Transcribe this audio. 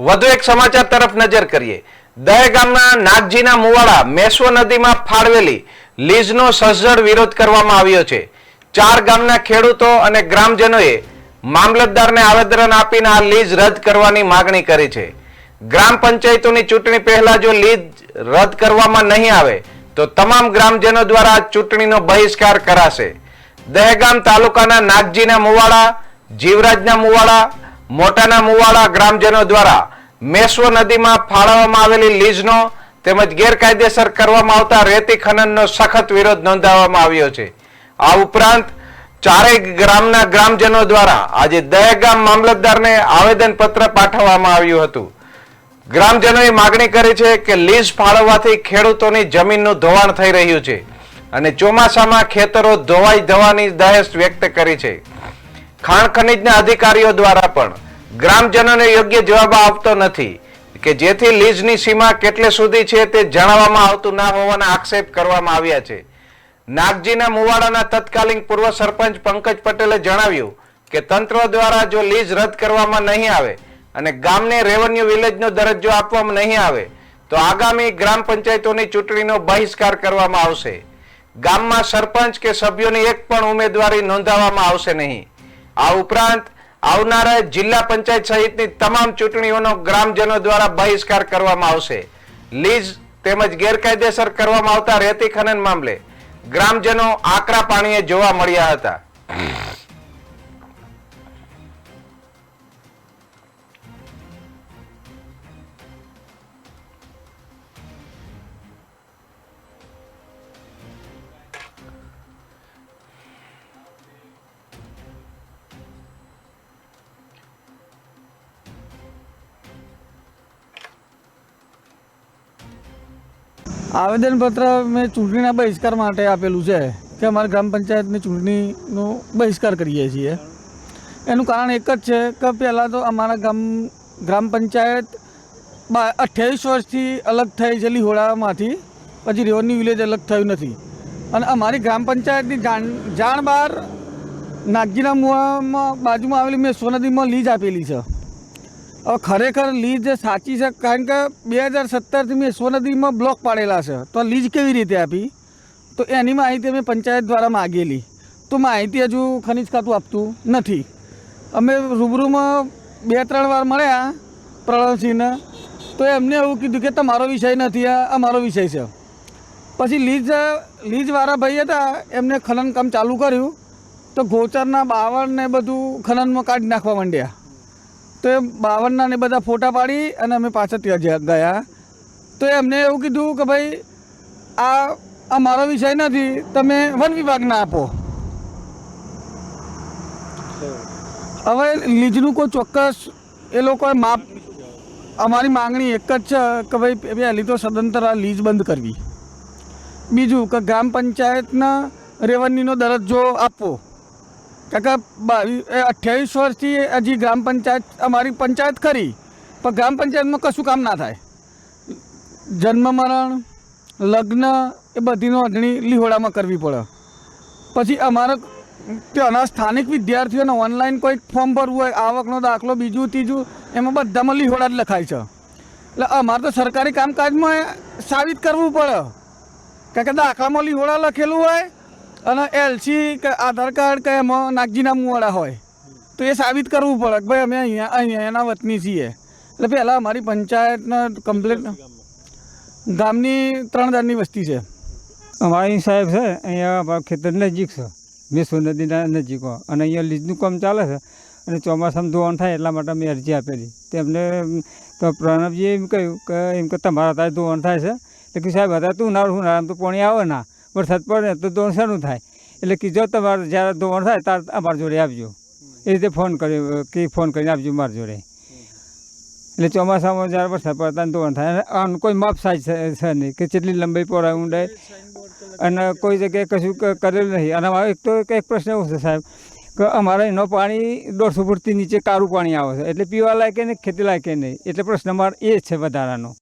વધુ એક સમાચાર તરફ નજર કરીએ. દહે ગામના નાગજીના મુવાડા મેશ્વ નદીમાં ફાળવેલી લીઝનો સજ્જડ વિરોધ કરવામાં આવ્યો છે. ચાર ગામના ખેડૂતો અને ગ્રામજનોએ મામલતદારને આવેદન આપીને આ લીઝ રદ કરવાની માગણી કરી છે. ગ્રામ પંચાયતોની ચૂંટણી પહેલા જો લીઝ રદ કરવામાં નહીં આવે, તો તમામ ગ્રામજનો દ્વારા ચૂંટણીનો બહિષ્કાર કરાશે. દહેગામ તાલુકાના નાગજીના મુવાડા, જીવરાજના મુવાડા મોટાના મુવાડા ગ્રામજનો દ્વારા મેશ્વ નદીમાં ફાળવવામાં આવેલી લીઝનો તેમજ ગેરકાયદેસર કરવામાં આવતા રેતી ખનનનો સખત વિરોધ નોંધાવવામાં આવ્યો છે. આ ઉપરાંત ચારેય ગ્રામના ગ્રામજનો દ્વારા આજે દયાગામ મામલતદારને આવેદન પત્ર પાઠવવામાં આવ્યું હતું. ગ્રામજનોએ માગણી કરી છે કે લીઝ ફાળવવાથી ખેડૂતોની જમીનનું ધોવાણ થઈ રહ્યું છે અને ચોમાસામાં ખેતરો ધોવાઈ જવાની દહેશ વ્યક્ત કરી છે. ખાણ ખનીજના અધિકારીઓ દ્વારા પણ ગ્રામજનોને યોગ્ય જવાબ આપતો નથી કે જેથી લીઝની સીમા કેટલે સુધી છે તે જણાવવામાં આવતું ના હોવાના આક્ષેપ કરવામાં આવ્યા છે. નાગજીના મુવાડાના તત્કાલીન પૂર્વ સરપંચ પંકજ પટેલે જણાવ્યું કે તંત્ર દ્વારા જો લીઝ રદ કરવામાં નહીં આવે અને ગામને રેવન્યુ વિલેજનો દરજ્જો આપવામાં નહીં આવે, તો આગામી ગ્રામ પંચાયતોની ચૂંટણીનો બહિષ્કાર કરવામાં આવશે. ગામમાં સરપંચ કે સભ્યોની એક પણ ઉમેદવારી નોંધાવવામાં આવશે નહીં. આ ઉપરાંત આવનારા જિલ્લા પંચાયત સહિતની તમામ ચૂંટણીઓનો ગ્રામજનો દ્વારા બહિષ્કાર કરવામાં આવશે. લીઝ તેમજ ગેરકાયદેસર કરવામાં આવતા રેતી ખનન મામલે ગ્રામજનો આકરા પાણીએ જોવા મળ્યા હતા. આવેદનપત્ર મેં ચૂંટણીના બહિષ્કાર માટે આપેલું છે કે અમારે ગ્રામ પંચાયતની ચૂંટણીનો બહિષ્કાર કરીએ છીએ. એનું કારણ એક જ છે કે પહેલાં તો અમારા ગામ, ગ્રામ પંચાયત બા અઠ્યાવીસ વર્ષથી અલગ થઈ છે લીહોડામાંથી પછી રેવન્યુ વિલેજ અલગ થયું નથી. અને અમારી ગ્રામ પંચાયતની જાણ જાણ બહાર નાગજીના મુવામાં બાજુમાં આવેલી મેં સોનદીમાં લીજ આપેલી છે. ખરેખર લીજ સાચી છે? કારણ કે બે હજાર સત્તરથી મેં સોનદીમાં બ્લોક પાડેલા છે. તો લીઝ કેવી રીતે આપી? તો એની માહિતી અમે પંચાયત દ્વારા માગેલી. તો માહિતી હજુ ખનિજ ખાતું આપતું નથી. અમે રૂબરૂમાં બે ત્રણ વાર મળ્યા પ્રણવસિંહને તો એમને એવું કીધું કે તમારો વિષય નથી, આ અમારો વિષય છે. પછી લીજ લીજવાળા ભાઈ હતા, એમને ખનન કામ ચાલુ કર્યું. તો ગોચરના બાવળ ને બધું ખનનમાં કાઢી નાખવા માંડ્યા. તો એ બાવનના ને બધા ફોટા પાડી અને અમે પાછા ત્યાં ગયા. તો એમને એવું કીધું કે ભાઈ, આ આ મારો વિષય નથી, તમે વન વિભાગને આપો. હવે લીજનું કોઈ ચોક્કસ એ લોકોએ માપ, અમારી માંગણી એક જ છે કે ભાઈ પહેલી તો સદંતર આ લીજ બંધ કરવી. બીજું કે ગ્રામ પંચાયતના રેવન્યુનો દરજ્જો આપવો. કાકા અઠ્યાવીસ વર્ષથી હજી ગ્રામ પંચાયત, અમારી પંચાયત ખરી, પણ ગ્રામ પંચાયતમાં કશું કામ ના થાય. જન્મ મરણ, લગ્ન, એ બધી નોંધણી લીહોડામાં કરવી પડે. પછી અમારે ત્યાંના સ્થાનિક વિદ્યાર્થીઓને ઓનલાઈન કોઈ ફોર્મ ભરવું હોય, આવકનો દાખલો બીજું, ત્રીજું, એમાં બધામાં લીહોડા જ લખાય છે. એટલે અમારે તો સરકારી કામકાજમાં સાબિત કરવું પડે. કારણ કે દાખલામાં લીહોડા લખેલું હોય અને એલસી કે આધાર કાર્ડ કે એમાં નાગજીના મુવાડા હોય, તો એ સાબિત કરવું પડે કે ભાઈ અમે અહીંયા અહીંયા એના વતની છીએ. એટલે પહેલાં અમારી પંચાયતના કમ્પ્લીટ ગામની ત્રણ હજારની વસ્તી છે. અમારી સાહેબ છે, અહીંયા ખેતર નજીક છે, મેસો નદીના નજીકો. અને અહીંયા લીજનું કામ ચાલે છે, અને ચોમાસામાં ધોવાણ થાય એટલા માટે મેં અરજી આપેલી. તેમને તો પ્રણવજીએ એમ કહ્યું કે, એમ કે તમારા ત્યાં ધોવાણ થાય છે. એટલે કે સાહેબ હતા તું ના ઉનાળામાં તો પાણી આવે ના. વરસાદ પડે તો ધોવાણ શાનું થાય. એટલે કે જો તમારે જ્યારે ધોવાણ થાય ત્યારે અમારા જોડે આપજો એ રીતે ફોન કર્યો કે ફોન કરીને આપજો મારા જોડે. એટલે ચોમાસામાં જ્યારે વરસાદ પડે ત્યારે ધોવાણ થાય. અને આનું કોઈ માપ સાઈઝ છે નહીં કે કેટલી લંબાઈ પહોળાઈ ઊંડાઈ. અને કોઈ જગ્યાએ કશું કરેલું નહીં. અને અમારો એક તો એક પ્રશ્ન એવો છે સાહેબ કે અમારે એનો પાણી દોઢસો ફૂટથી નીચે કાળું પાણી આવે છે. એટલે પીવા લાયકે નહીં ખેતી લાયકે નહીં? એટલે પ્રશ્ન અમારો એ જ છે વધારાનો.